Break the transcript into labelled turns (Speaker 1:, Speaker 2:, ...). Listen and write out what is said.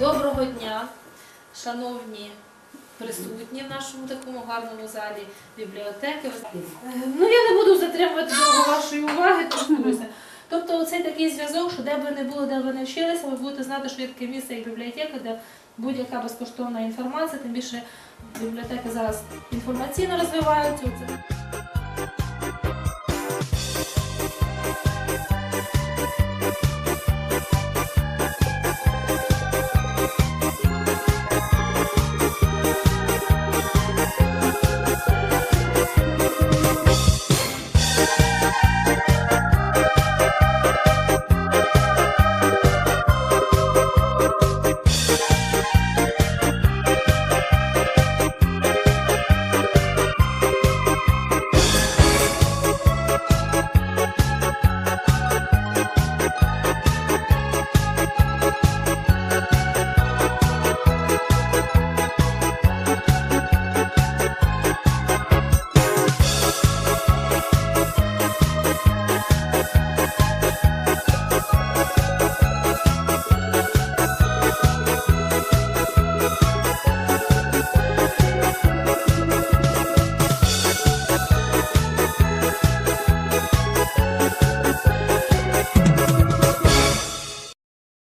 Speaker 1: Доброго дня, шановні присутні в нашому такому гарному залі бібліотеки. Ну я не буду затримувати довго вашої уваги, повторюся. Тобто цей такий зв'язок, що де б ви не були, де б ви не вчилися, ви будете знати, що є таке місце як бібліотека, де будь-яка безкоштовна інформація, тим більше бібліотеки зараз інформаційно розвиваються.